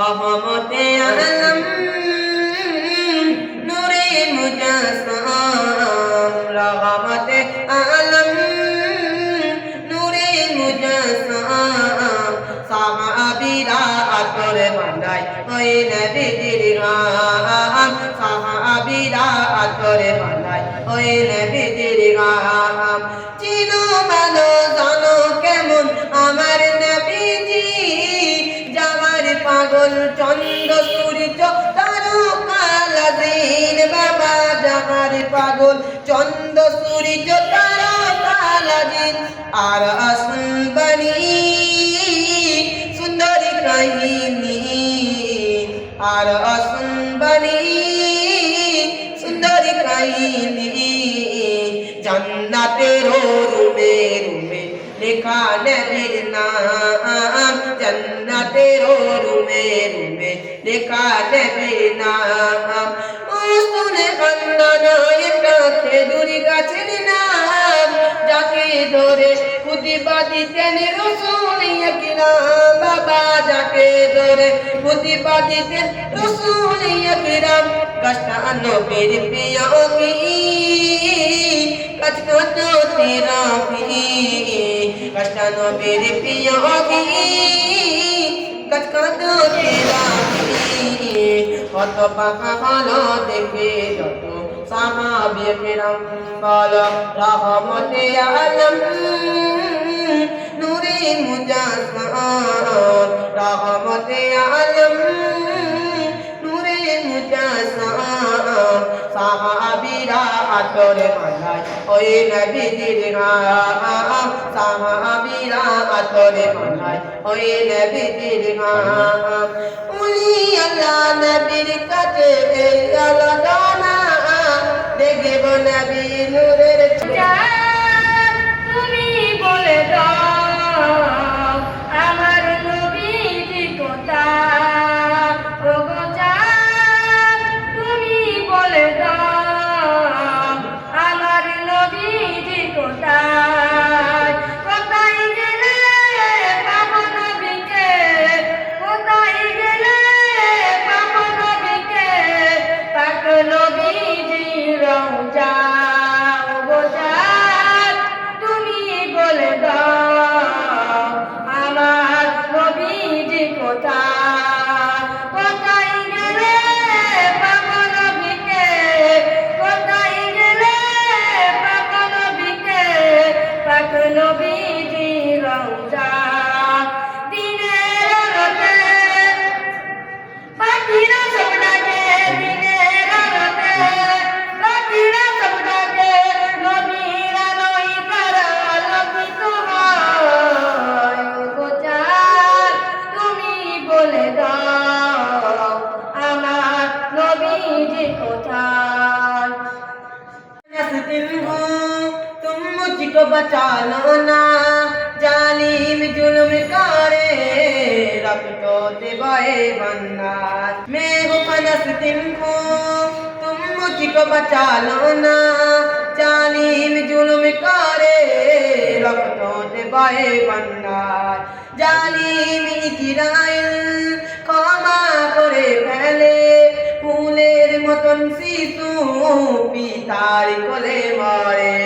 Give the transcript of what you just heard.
রহমতে আলম নূরে মুজাসাম রহমতে আলম নূরে মুজাসাম সাহাবীরা আতরে বানাই ওই নবীজির গাম সাহাবীরা আতরে বানাই ওই নবীজির গাম চন্দ্র সূর্য তারকালাদিন আর আসবানি সুন্দরী কাহিনী। আর আসবানি সুন্দরী কাহিনী। জান্নাতের রুমে রুমে লেখা নবীর নাম। জান্নাতের রুমে রুমে লেখা নবীর নাম। খেজুরি গাছের নাম, যাকে ধরে খুদিবা দিতেন রসুল কিরাম বাবা যাকে ধরে খুদিবা দিতেন রসুল কিরাম গাছটা নবীর প্রিয় কি? কষ্ট তো তেরা কি? গাছটা নবীর প্রিয় কি? কত পাকা ভালো দেখে যত সাহাবি কিরাম বল, রহমতে আলম। নূরে মুজাসসাম রহমতে আলম। নূরে মুজাসসাম সাহাবিরা আতরে মালায় ওই নবীজির গাম সাহাবিরা আতরে মালায় ওই নবীজির গাম উনি আল্লাহ নবীর কাছে এই দেখব নবী নূরের চাঁদ, मुझको बचा लो ना जालिम जुल्म करे रब तो दिवाए बन्ना मैं हूँ फलस्तीन हूँ तुम मुझको बचा लो ना जालिम जुल्म करे रब तो दिवाए बन्ना জালিম ইসরায়েল ক্ষমা করে ফেলে ফুলের মতন শিশু পিতার কোলে মরে